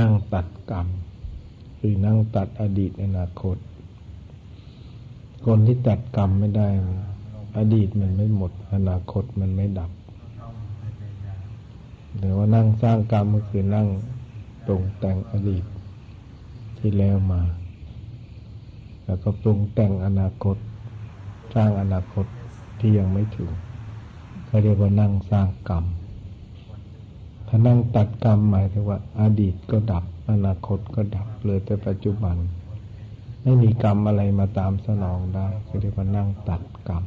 นั่งตัดกรรม คือนั่งตัดอดีตอนาคต คนที่ตัดกรรมไม่ได้ อดีตมันไม่หมด อนาคตมันไม่ดับหรือว่านั่งสร้างกรรมก็คือนั่งปรุงแต่งอดีต ที่แล้วมา แล้วก็ปรุงแต่งอนาคต สร้างอนาคตที่ยังไม่ถึงเขาเรียกว่านั่งสร้างกรรม ถ้านั่งตัดกรรมหมายถึงว่า อดีตก็ดับ อนาคตก็ดับเลือแต่ปัจจุบัน ไม่มีกรรมอะไรมาตามสนองได้เขาเรียกว่านั่งตัดกรรม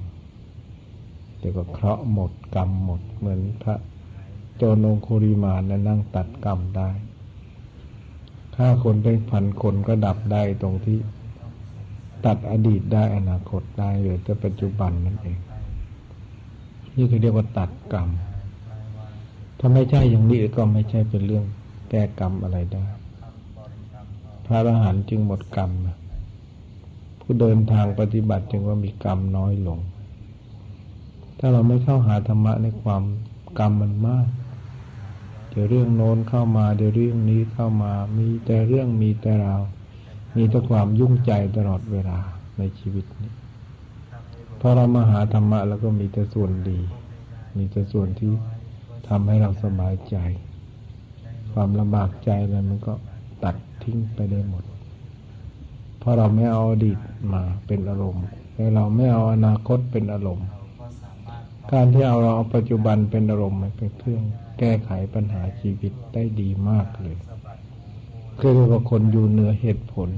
เรียกว่าเคราะห์หมดกรรมหมด เหมือนพระโจรองคุริมานนะนั่งตัดกรรมได้ถ้าคนเป็นพันคนก็ดับได้ตรงที่ ตัดอดีตได้อนาคตได้เหลือแต่ปัจจุบันนั่นเอง นี่คือเรียกว่าตัดกรรม ถ้าไม่ใช่อย่างนี้ก็ไม่ใช่เป็นเรื่องแก้กรรมอะไรได้พระอรหันต์จึงหมดกรรม ผู้เดินทางปฏิบัติจึงว่ามีกรรมน้อยลง ถ้าเราไม่เข้าหาธรรมะในความกรรมมันมาก เดี๋ยวเรื่องโน้นเข้ามา เดี๋ยวเรื่องนี้เข้ามา มีแต่เรื่องมีแต่เรา มีแต่ความยุ่งใจตลอดเวลาในชีวิตนี้พอเรามาหาธรรมะแล้วก็มีแต่ส่วนดี มีแต่ส่วนที่ ทำให้เราสบายใจ ความลำบากใจอะไรมันก็ตัดทิ้งไปได้หมด เพราะเราไม่เอาอดีตมาเป็นอารมณ์และเราไม่เอาอนาคตเป็นอารมณ์ การที่เอาเราเอาปัจจุบันเป็นอารมณ์มันเป็นเครื่องแก้ไขปัญหาชีวิตได้ดีมากเลยคือเรียกว่าคนอยู่เหนือเหตุผล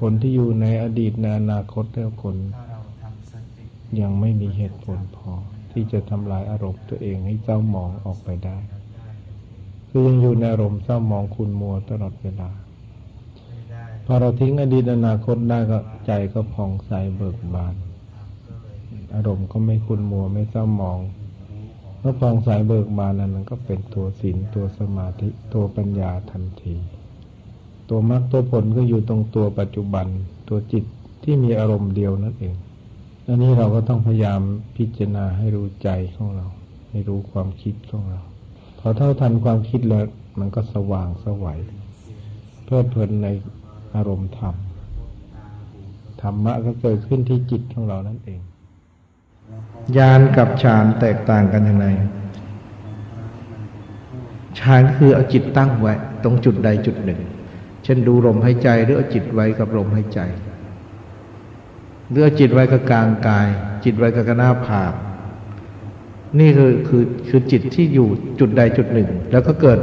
คนที่อยู่ในอดีตในอนาคตแล้วคนยังไม่มีเหตุผลพอ ที่จะทำลายอารมณ์ตัวเองให้เจ้าหมองออกไปได้ คือยังอยู่ในอารมณ์เศร้าหมองคุณมัวตลอดเวลา พอเราทิ้งอดีตอนาคตได้ก็ใจก็ผ่องใสเบิกบาน อารมณ์ก็ไม่คุณมัวไม่เศร้าหมองเมื่อผ่องใสเบิกบานนั้นก็เป็นตัวศีลตัวสมาธิตัวปัญญาทันที ตัวมรรคตัวผลก็อยู่ตรงตัวปัจจุบัน ตัวจิตที่มีอารมณ์เดียวนั่นเอง อันนี้เราก็ต้องพยายามพิจารณาให้รู้ใจของเรา ให้รู้ความคิดของเรา พอเท่าทันความคิดแล้ว มันก็สว่างสวัยเพลิดเพลินในอารมณ์ธรรมธรรมะก็เกิดขึ้นที่จิตของเรานั่นเองญาณกับฌานแตกต่างกันอย่างไรฌานคือเอาจิตตั้งไว้ ตรงจุดใดจุดหนึ่งเช่นดูลมหายใจหรือเอาจิตไว้กับลมหายใจ หรือจิตไว้กับกลางกาย จิตไว้กับหน้าผากนี่คือคือคือจิตที่อยู่จุดใดจุดหนึ่ง แล้วก็เกิด